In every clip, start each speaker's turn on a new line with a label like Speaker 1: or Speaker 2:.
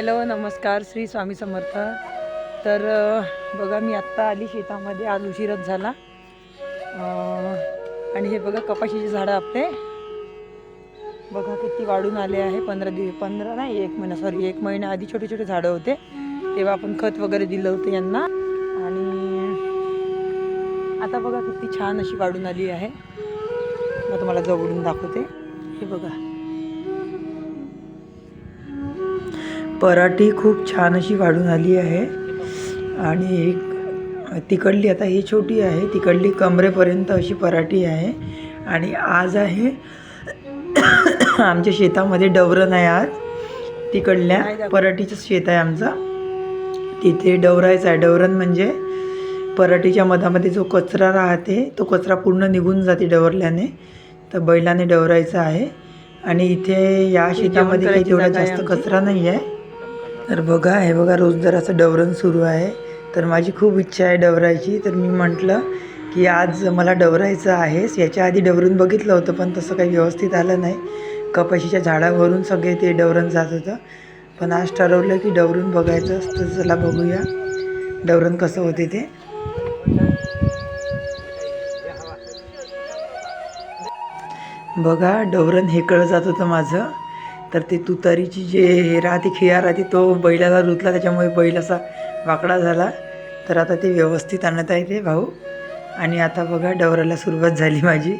Speaker 1: Hello नमस्कार श्री स्वामी समर्थ. तर बघा मी आत्ता आली शेतामध्ये आज उशीरच झाला. आणि हे बघा कपाशीचे झाडं आपले. बघा किती वाढून आले आहे. पंधरा दिवस पंधरा नाही एक महिना सॉरी एक महिना आधी छोटे छोटे झाडं होते. तेव्हा आपण खत वगैरे दिलं होतं यांना. आणि आता बघा किती छान अशी वाढून आली आहे. मग तुम्हाला जवळून दाखवते. हे बघा. पराठी खूप छान अशी वाढून आली आहे. आणि एक तिकडली आता ही छोटी आहे तिकडली कमरेपर्यंत अशी पराठी आहे. आणि आज आहे आमच्या शेतामध्ये डवरण आहे आज. तिकडल्या पराठीचं शेत आहे आमचा. तिथे डवरायचं आहे. डवरण म्हणजे पराठीच्या मधामध्ये जो कचरा राहते तो कचरा पूर्ण निघून जाते डवरल्याने. तर बैलाने डवरायचा आहे. आणि इथे या शेतामध्ये काही तेवढा जास्त कचरा नाही आहे तर बघा हे बघा रोजदाराचं डवरण सुरू आहे तर माझी खूप इच्छा आहे डवरायची. तर मी म्हटलं की आज मला डवरायचं आहे याच्या आधी डवरून बघितलं होतं पण तसं काही व्यवस्थित आलं नाही. कपाशीच्या झाडावरून सगळे ते डवरण जात होतं. पण आज ठरवलं की डवरून बघायचं तर चला बघूया डवरण कसं होते ते. बघा डवरण हेकळं जात होतं माझं. तर ते तुतारीची जे हे राहते खिया राहते तो बैलाला रुतला त्याच्यामुळे बैल असा वाकडा झाला. तर आता ते व्यवस्थित आणत आहे ते भाऊ. आणि आता बघा डवराला सुरुवात झाली माझी.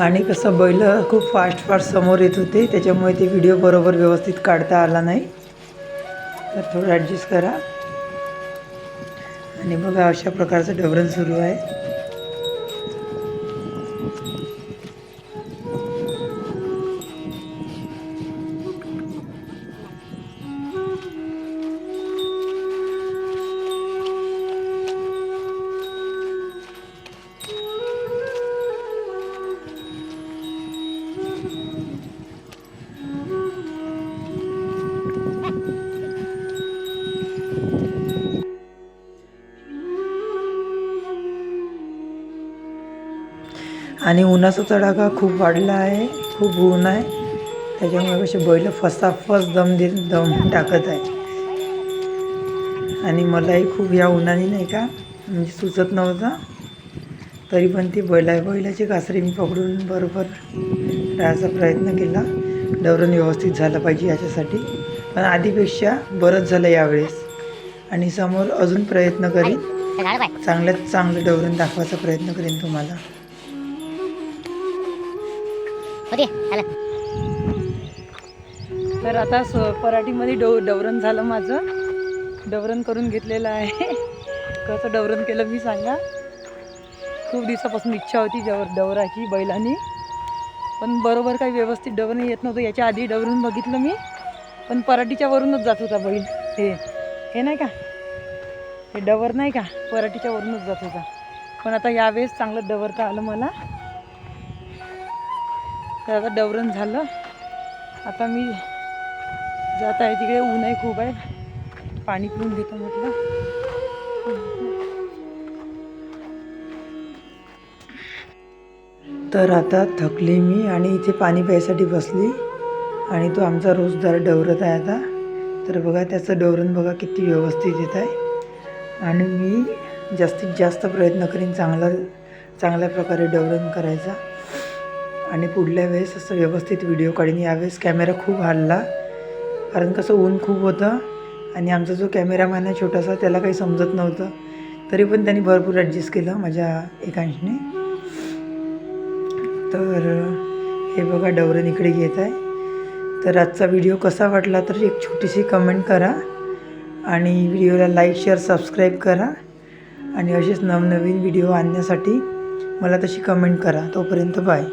Speaker 1: आणि कसं बैल खूप फास्ट फास्ट समोर येत होते त्याच्यामुळे ते व्हिडिओ बरोबर व्यवस्थित काढता आला नाही. तर थोडं ॲडजस्ट करा. आणि बघा अशा प्रकारचं डबरण सुरू आहे. आणि उन्हाचा तडाखा खूप वाढला आहे खूप ऊन आहे. त्याच्यामुळे कसे बैल फसाफस दम दे दम टाकत आहे आणि मलाही खूप या उन्हाने नाही का म्हणजे सुचत नव्हतं. तरी पण ती बैला बैलाची कासरी मी पकडून बरोबर राहायचा प्रयत्न केला. डवरण व्यवस्थित झालं पाहिजे याच्यासाठी. पण आधीपेक्षा बरंच झालं यावेळेस. आणि समोर अजून प्रयत्न करीन. चांगल्यात चांगलं डवरण दाखवायचा प्रयत्न करीन तुम्हाला. तर आता स पराठीमध्ये डव डवरण झालं माझं. डवरण करून घेतलेलं आहे. कसं डवरण केलं मी सांगा. खूप दिवसापासून इच्छा होती डवर डवराची बैलांनी. पण बरोबर काही व्यवस्थित डवरण येत नव्हतं. याच्या आधी डवरून बघितलं मी. पण पराठीच्या वरूनच जात होता बैल. हे हे नाही का? हे डवर नाही का? पराठीच्या वरूनच जात होता. पण आता यावेळेस चांगलं डवरता आलं मला. तर आता डवरण झालं. आता मी जात आहे तिकडे ऊनही खूप आहे. पाणी पिऊन घेतो म्हटलं. तर आता थकली मी आणि इथे पाणी प्यायसाठी बसली. आणि तो आमचा रोजदार डवरत आहे आता. तर बघा त्याचं डवरण बघा किती व्यवस्थित येत आहे. आणि मी जास्तीत जास्त प्रयत्न करीन चांगला चांगल्या प्रकारे डवरण करायचा. आणि पुढल्या वेळेस असं व्यवस्थित व्हिडिओ काढीन यावेळेस कॅमेरा खूप हलला. कारण कसं ऊन खूप होतं आणि आमचा जो कॅमेरामॅन आहे छोटासा त्याला काही समजत नव्हतं. तरी पण त्यांनी भरपूर ॲडजस्ट केलं माझ्या एकांशने. तर हे बघा डवरण इकडे घेत आहे. तर आजचा व्हिडिओ कसा वाटला तर एक छोटीशी कमेंट करा आणि व्हिडिओला लाईक शेअर सबस्क्राईब करा. आणि असेच नवनवीन व्हिडिओ आणण्यासाठी मला तशी कमेंट करा. तोपर्यंत बाय